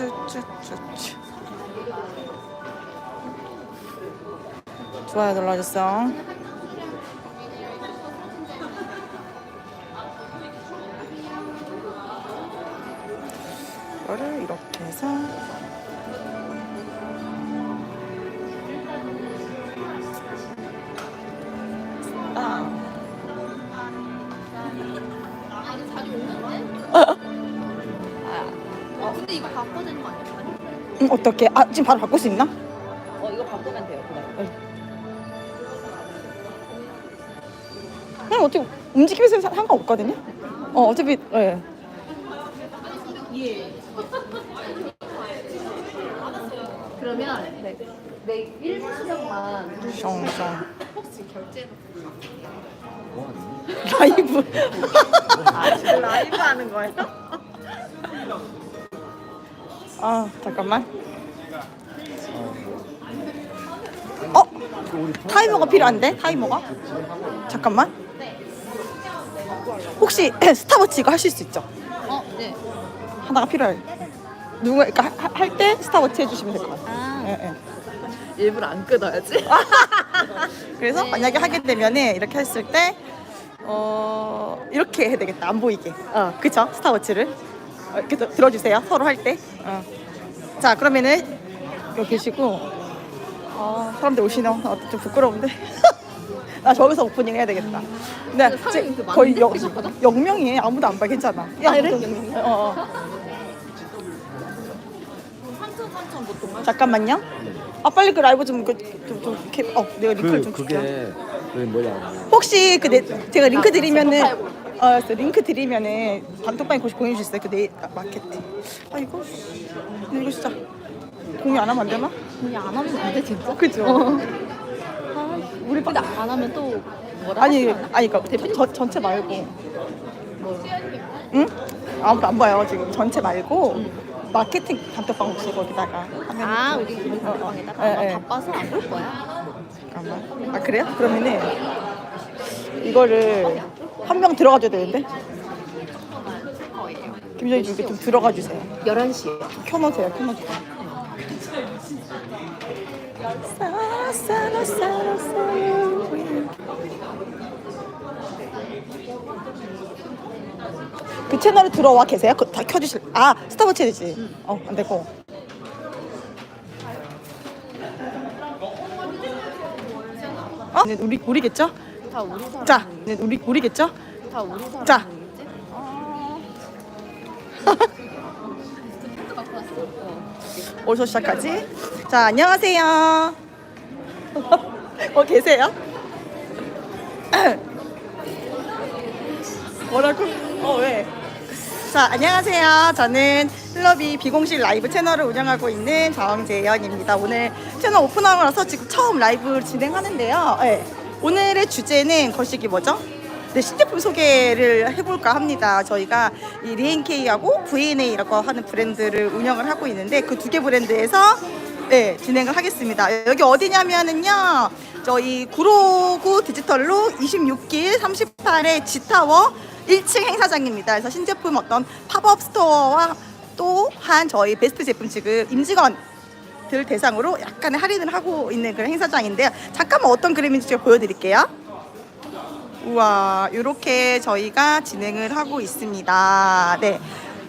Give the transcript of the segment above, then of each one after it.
쭈쭈쭈쭈. 좋아요 눌러주세요. 이거를 이렇게 해서 아. 어, 근데 이거 바꿔야 되는 거 아니야? 음, 어떻게? 아 지금 바로 바꿀 수 있나? 어, 이거 바꾸면 돼요. 그래. 그냥 어떻게 움직이면서 사- 상관없거든요. 어 어차피 예. 그러면 네. 내 1분 수정만 숑숑 혹시 결제 라이브 라이브 하는 거예요? 아 잠깐만. 어? 타이머가 필요한데? 타이머가? 잠깐만. 혹시 스타워치 이거 하실 수 있죠? 어, 네. 하나가 필요해. 누가 그러니까 할 때 스타워치 해주시면 될 것 같아요. 아, 예, 예. 일부러 안 끊어야지. 그래서 만약에 하게 되면은 이렇게 했을 때 어, 이렇게 해야 되겠다. 안 보이게. 어. 그쵸? 스타워치를? 어, 이렇게 들- 들어주세요. 서로 할 때. 어. 자 그러면은 여기 계시고. 아 사람들 오시나? 아, 좀 부끄러운데. 나 저기서 오프닝 해야 되겠다. 근데 그그 거의 영? 영명이 아무도 안 봐 괜찮아. 야 그래? 보통 영명이? 어, 어. 3천 3천 보통 잠깐만요. 아 빨리 그 라이브 좀그좀좀 이렇게 어 내가 링크를 그 좀 줄게 그게 그 뭐냐. 혹시 그 내, 제가 링크 아, 드리면은 어 그래서 링크 드리면은 단톡방에 혹시 보내주실 수 있어요? 그 네일 아, 마케팅 아 이거 근데 이거 진짜 공유 안 하면 안 되나? 그냥 안 하면 안 돼, 진짜? 그죠? 아, 우리 근데 안 하면 또 뭐라 아니? 아니 그러니까 대표님? 저, 전체 말고 뭐. 응? 아무도 안 봐요 지금 전체 말고 마케팅 단톡방 혹시 거기다가 하면 아, 우리 어, 어. 방에다가 예, 나 예. 바빠서 안 볼 거야. 잠깐만 아 그래요? 그러면은 이거를 한 명 들어가 줘야 되는데 김정희 좀, 좀 들어가 주세요 11시에. 켜놓으세요, 켜놓으세요. 그 채널에 들어와 계세요? 그, 다 켜주실. 아 스타워치 해야지. 어, 안 되고. 어? 네, 우리 우리겠죠? 다 우리 사람. 자, 네, 우리 우리겠죠? 다 우리 사람. 자. 어디서 시작하지? 자, 안녕하세요. 어, 계세요? 뭐라고? 어, 왜? 자, 안녕하세요. 저는 플러비 비공식 라이브 채널을 운영하고 있는 정재연입니다. 오늘 채널 오픈하고 나서 지금 처음 라이브를 진행하는데요. 네. 오늘의 주제는 거시기 뭐죠? 네, 신제품 소개를 해볼까 합니다. 저희가 이 리엔케이하고 VNA라고 하는 브랜드를 운영을 하고 있는데 그 두 개 브랜드에서 네, 진행을 하겠습니다. 여기 어디냐면은요. 저희 구로구 디지털로 26길 38의 G타워 1층 행사장입니다. 그래서 신제품 어떤 팝업 스토어와 또한 저희 베스트 제품 지금 임직원 들 대상으로 약간의 할인을 하고 있는 그런 행사장인데요. 잠깐만 어떤 그림인지 제가 보여드릴게요. 우와, 이렇게 저희가 진행을 하고 있습니다. 네.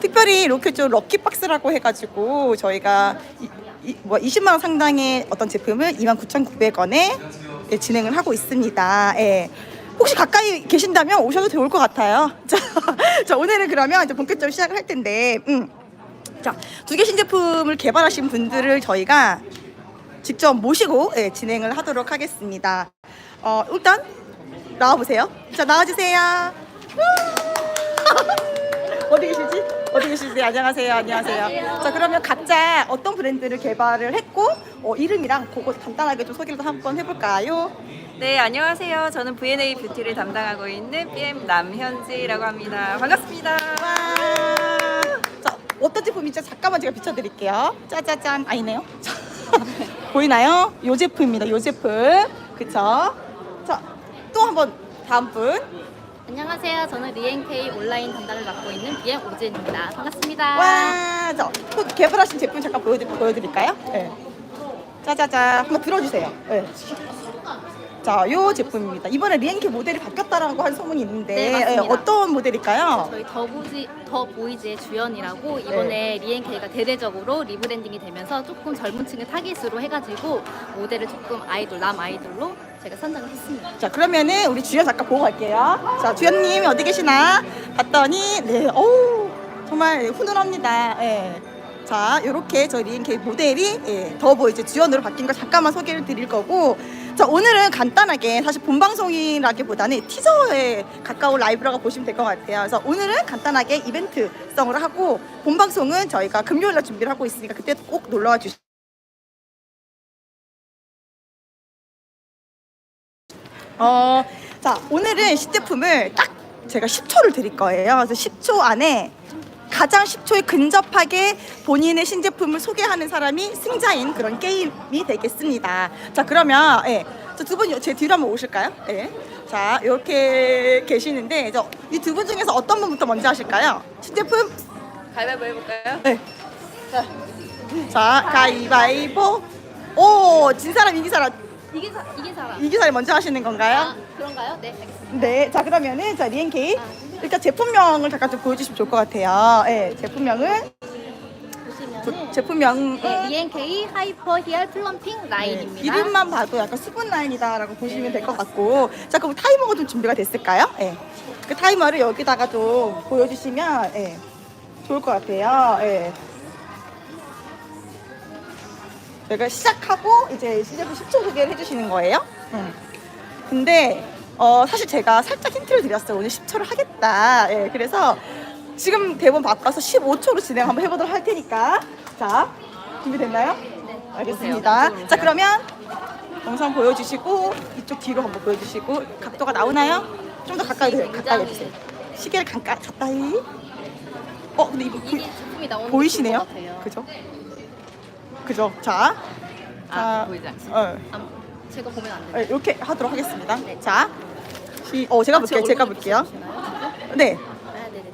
특별히 이렇게 좀 럭키박스라고 해가지고 저희가 이, 이, 뭐 20만 원 상당의 어떤 제품을 29,900원에 예, 진행을 하고 있습니다. 예. 혹시 가까이 계신다면 오셔도 좋을 것 같아요. 자, 자 오늘은 그러면 이제 본격적으로 시작을 할 텐데, 음. 자, 두 개 신제품을 개발하신 분들을 저희가 직접 모시고 예, 진행을 하도록 하겠습니다. 어, 일단 나와보세요. 자, 나와주세요. 어디 계시지? 어디 계시지? 안녕하세요. 안녕하세요. 자, 그러면 각자 어떤 브랜드를 개발을 했고, 어, 이름이랑 그거 간단하게 좀 소개를 한번 해볼까요? 네, 안녕하세요. 저는 V&A 뷰티를 담당하고 있는 BM 남현지라고 합니다. 반갑습니다. 와. 자, 어떤 제품인지 잠깐만 제가 비춰드릴게요. 짜자잔. 아니네요. 자, 보이나요? 요 제품입니다. 요 제품. 그쵸? 자, 또 한번 다음 분. 안녕하세요. 저는 리엔케이 온라인 담당을 맡고 있는 BM 오진입니다. 반갑습니다. 와, 저, 또 개발하신 제품 잠깐 보여드, 보여드릴까요? 네. 짜자자, 한번 들어주세요. 네. 자, 요 제품입니다. 이번에 리엔케 모델이 바뀌었다라고 한 소문이 있는데 네, 맞습니다. 예, 어떤 모델일까요? 저희 더 보이지 더 보이즈의 주연이라고 이번에 리엔케이가 대대적으로 리브랜딩이 되면서 조금 젊은 층을 타깃으로 해가지고 모델을 조금 아이돌 남 아이돌로 제가 선정을 했습니다. 자, 그러면은 우리 주연 잠깐 보고 갈게요. 자, 주연님 어디 계시나? 봤더니, 네, 어우, 정말 훈훈합니다. 예. 자, 요렇게 저희 리엔케이 모델이 예, 더 보이즈 주연으로 바뀐 걸 잠깐만 소개를 드릴 거고, 자, 오늘은 간단하게 사실 본방송이라기보다는 티저에 가까운 라이브라고 보시면 될 것 같아요. 그래서 오늘은 간단하게 이벤트성으로 하고, 본방송은 저희가 금요일날 준비를 하고 있으니까 그때 꼭 놀러와 주시고, 어, 자, 오늘은 시제품을 딱 제가 10초를 드릴 거예요. 그래서 10초 안에 가장 10초에 근접하게 본인의 신제품을 소개하는 사람이 승자인 그런 게임이 되겠습니다. 자, 그러면, 예. 두분 제 뒤로 한번 오실까요? 예. 자, 이렇게 계시는데, 이 두 분 중에서 어떤 분부터 먼저 하실까요? 신제품? 가위바위보 해볼까요? 네. 자, 자, 가위바위보. 오, 진 사람, 이긴 사람. 사, 이게 사람. 이긴 사람이 먼저 하시는 건가요? 아, 그런가요? 네, 알겠습니다. 네, 자 그러면은 자 리엔케이 일단 제품명을 잠깐 좀 보여주시면 좋을 것 같아요. 네, 제품명은 보시면은 제품명 네, 리엔케이 하이퍼 히얼 플럼핑 네, 라인입니다. 이름만 봐도 약간 수분 라인이다라고 보시면 될 것 같고, 자 그럼 타이머가 좀 준비가 됐을까요? 네, 그 타이머를 여기다가 좀 보여주시면 네, 좋을 것 같아요. 네. 제가 시작하고 이제 시제품 10초 소개를 해주시는 거예요. 음. 근데 어, 사실 제가 살짝 힌트를 드렸어요. 오늘 10초를 하겠다. 예, 그래서 지금 대본 바꿔서 15초로 진행 한번 해보도록 할 테니까. 자, 준비됐나요? 네. 알겠습니다. 자, 그러면 영상 보여주시고 이쪽 뒤로 한번 보여주시고 각도가 나오나요? 좀 더 가까이 돼, 가까이 해주세요. 시계를 가까, 가까이. 어, 근데 이거 보, 제품이 나오는 보이시네요? 것 같아요. 그죠? 그죠? 자, 아, 자, 보이지 않죠? 어, 아, 제가 보면 안 돼요. 네, 이렇게 하도록 하겠습니다. 네. 자, 시, 어 제가 볼게요. 제가 볼게요. 네, 아, 네네네.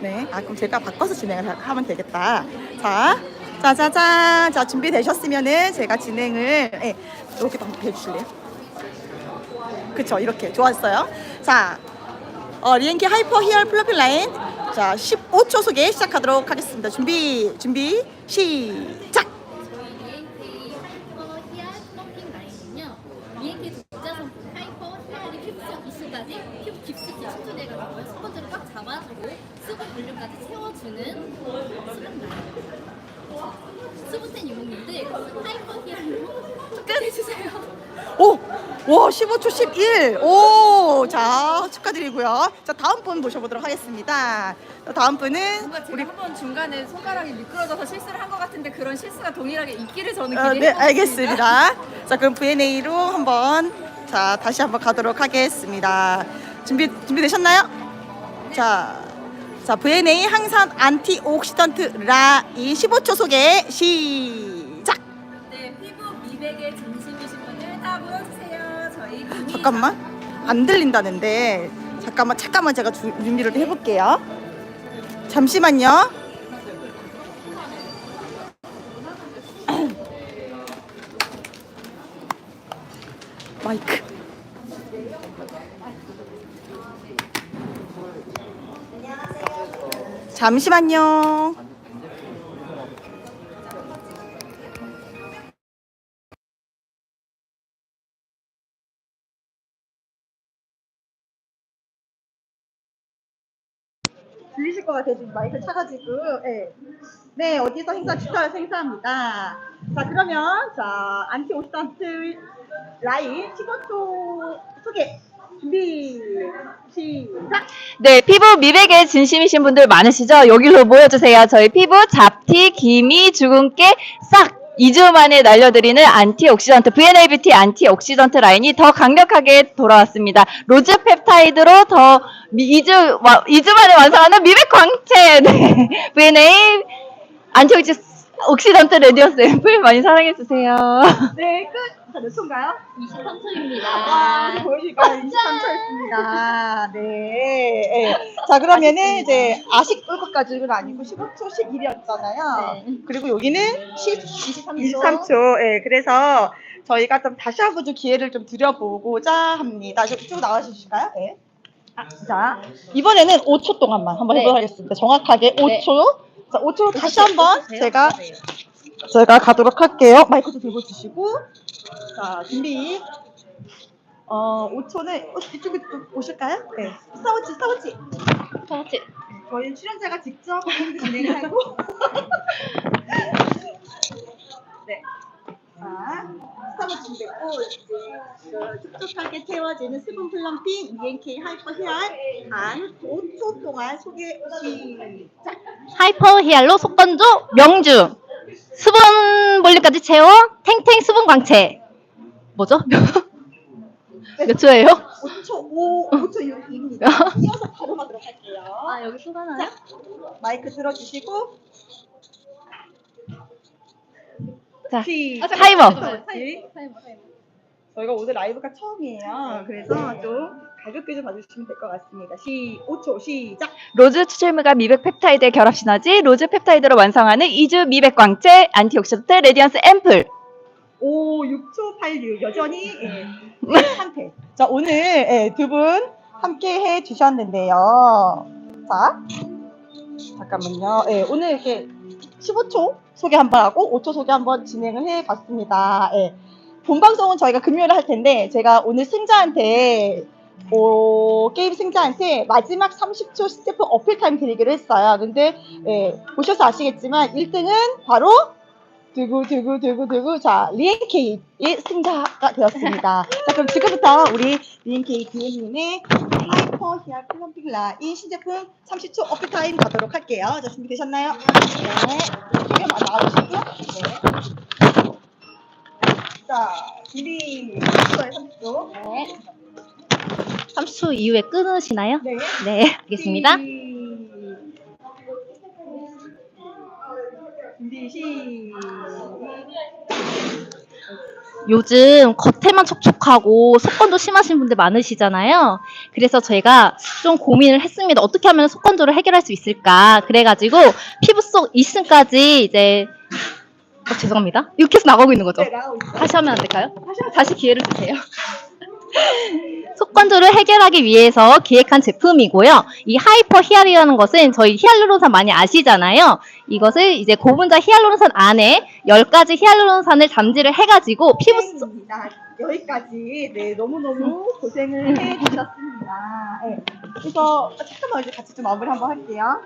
네. 네. 아 그럼 제가 바꿔서 진행을 하- 하면 되겠다. 자, 짜자잔. 자 준비 되셨으면은 제가 진행을 네, 이렇게 한번 해주실래요? 그쵸, 이렇게 좋았어요. 자, 어, 리엔키 하이퍼 히얼 플러핑 라인. 자, 15초 소개 시작하도록 하겠습니다. 준비, 준비, 시작. 저희 리엔케이 하이퍼 히알 펌핑 라인은요. 리엔케이 독자 상품 하이퍼 히알이 힙속 이슈까지 힙 깊숙이 축소돼가지고 첫 번째로 꽉 잡아주고 볼륨까지 채워주는 수분 라인입니다. 수분텐 유목민들 하이퍼 히알로 축하해주세요. 오! 와, 15초 11. 오! 자, 축하드리고요. 자, 다음 분 모셔보도록 하겠습니다. 자, 다음 분은 뭔가 제가 우리 한번 중간에 손가락이 미끄러져서 실수를 한 것 같은데 그런 실수가 동일하게 있기를 저는 어, 기대해 네, 알겠습니다. 자, 그럼 V&A로 한번 자, 다시 한번 가도록 하겠습니다. 준비 준비되셨나요? 자. 자, V&A 항산 안티옥시던트 라인 15초 소개 시작. 네, 피부 미백에 진심이신 분들 다 모여주세요. 저희 잠깐만. 안 들린다는데. 잠깐만. 잠깐만 제가 주- 준비를 해 볼게요. 잠시만요. 마이크. 잠시만요. 들리실 것 같아요. 지금 마이크 차가지고. 네. 네, 어디서 행사 축하를 행사합니다. 자, 그러면, 자, 안티오시단트 라인 15초 소개. 시작! 네, 피부 미백에 진심이신 분들 많으시죠? 여기로 모여주세요. 저희 피부 잡티, 기미, 주근깨 싹 2주 만에 날려드리는 안티옥시던트, V&A 뷰티 안티옥시던트 라인이 더 강력하게 돌아왔습니다. 로즈 펩타이드로 더 미- 2주, 와- 2주 만에 완성하는 미백 광채! 네. V&A 안티옥시던트 레디오스 앰플 많이 사랑해주세요. 네, 끝! 자, 몇 초인가요? 23초입니다. 아, 보여주니까 23초였습니다. 네. 네. 자, 그러면은 이제 아식 얼굴까지는 아니고 15초, 11이었잖아요. 네. 그리고 여기는 10, 23초. 23초. 예, 그래서 저희가 좀 다시 한번 좀 기회를 좀 드려보고자 합니다. 좀 이쪽으로 나와 주실까요? 네. 아, 자, 이번에는 5초 동안만 한번 네. 해보겠습니다. 정확하게 5초. 자, 5초 다시 한번 네. 제가 제가 가도록 할게요. 마이크도 들고 주시고. 자, 준비. 어, 5초는 이쪽에 좀 오실까요? 네. 싸우지, 싸우지. 같이. 저희 출연자가 직접 진행을 하고. 네. 자, 스타벅 준비했고, 이제 그 촉촉하게 태워지는 수분 플럼핑 ENK 하이퍼 헤어 안 5초 동안 소개 시작. 하이퍼 히알로 속건조 명주 수분 볼륨까지 채워 탱탱 수분 광채 뭐죠? 몇 초예요? 5초, 5, 5초 6입니다. 이어서 바로 가도록 할게요. 아, 여기 또 하나요? 마이크 들어주시고. 자, 시작. 타이머. 타이머, 타이머. 저희가 오늘 라이브가 처음이에요. 그래서 좀 가볍게 좀 봐주시면 될 것 같습니다. 시 5초 시작. 로즈 추출물과 미백 펩타이드의 결합 시너지 로즈 펩타이드로 완성하는 이주 미백 광채 안티옥시던트 레디언스 앰플 5, 6초 86 여전히 예, 네, 한패. 자 오늘 예, 두 분 함께 해 주셨는데요. 자 잠깐만요. 예, 오늘 이렇게 15초 소개 한번 하고 5초 소개 한번 진행을 해 봤습니다. 예. 본 방송은 저희가 금요일에 할 텐데 제가 오늘 승자한테 어, 게임 승자한테 마지막 30초 스태프 어필 타임 드리기로 했어요. 근데 예, 보셔서 아시겠지만 1등은 바로 두구 두구 두구 두구 자 리엔케이의 승자가 되었습니다. 자 그럼 지금부터 우리 리엔케이 DM님의 하이퍼 히알 플럼핑 라인 신제품 30초 어필 타임 가도록 할게요. 자 준비되셨나요? 네. 지금 나와주시고요. 네. 자 준비 30초에 30초. 네. 30초 이후에 끊으시나요? 네. 네 알겠습니다 준비 시. 요즘 겉에만 촉촉하고 속건조 심하신 분들 많으시잖아요 그래서 저희가 좀 고민을 했습니다 어떻게 하면 속건조를 해결할 수 있을까 그래가지고 피부 속 2층까지 이제 어, 죄송합니다 이렇게 해서 나가고 있는 거죠 네. 다시 하면 안 될까요? 다시 기회를 주세요. 속건조를 해결하기 위해서 기획한 제품이고요. 이 하이퍼 히알이라는 것은 저희 히알루론산 많이 아시잖아요. 이것을 이제 고분자 히알루론산 안에 10가지 히알루론산을 잠재를 해가지고 피부 속 입니다. 여기까지 네 너무너무 고생을 해주셨습니다. 네. 그래서 잠깐만 이제 같이 좀 마무리 한번 할게요.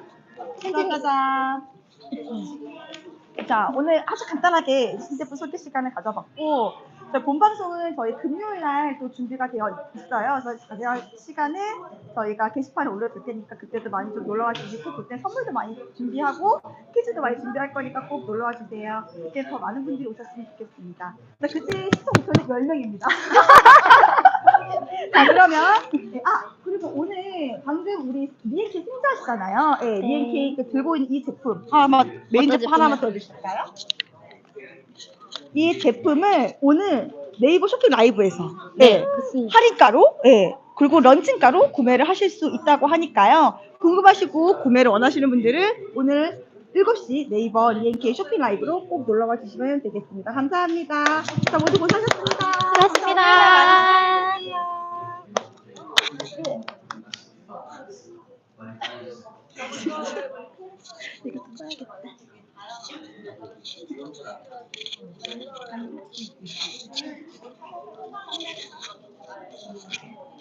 짜자잔. 자 오늘 아주 간단하게 신제품 소개 시간을 가져봤고 저희 본 방송은 저희 금요일 날 또 준비가 되어 있어요. 그래서 자세한 시간은 저희가 게시판에 올려둘 테니까 그때도 많이 좀 놀러와 주시고 그때 선물도 많이 준비하고 퀴즈도 많이 준비할 거니까 꼭 놀러와 주세요. 그때 더 많은 분들이 오셨으면 좋겠습니다. 네, 그때 시청 목표는 10명입니다. 자, 그러면, 네, 아, 그리고 오늘 방금 우리 리엔케이 승자시잖아요. 네, 리엔케이 그 들고 있는 이 제품. 하나만, 메인 어떤 제품 하나만 더 주실까요? 이 제품을 오늘 네이버 쇼핑 라이브에서 네, 그렇습니다. 할인가로, 예, 그리고 런칭가로 구매를 하실 수 있다고 하니까요. 궁금하시고 구매를 원하시는 분들은 오늘 7시 네이버 리엔케이 쇼핑 라이브로 꼭 놀러와 주시면 되겠습니다. 감사합니다. 자, 모두 고생하셨습니다. 고맙습니다. 좀 써야겠다. Thank you.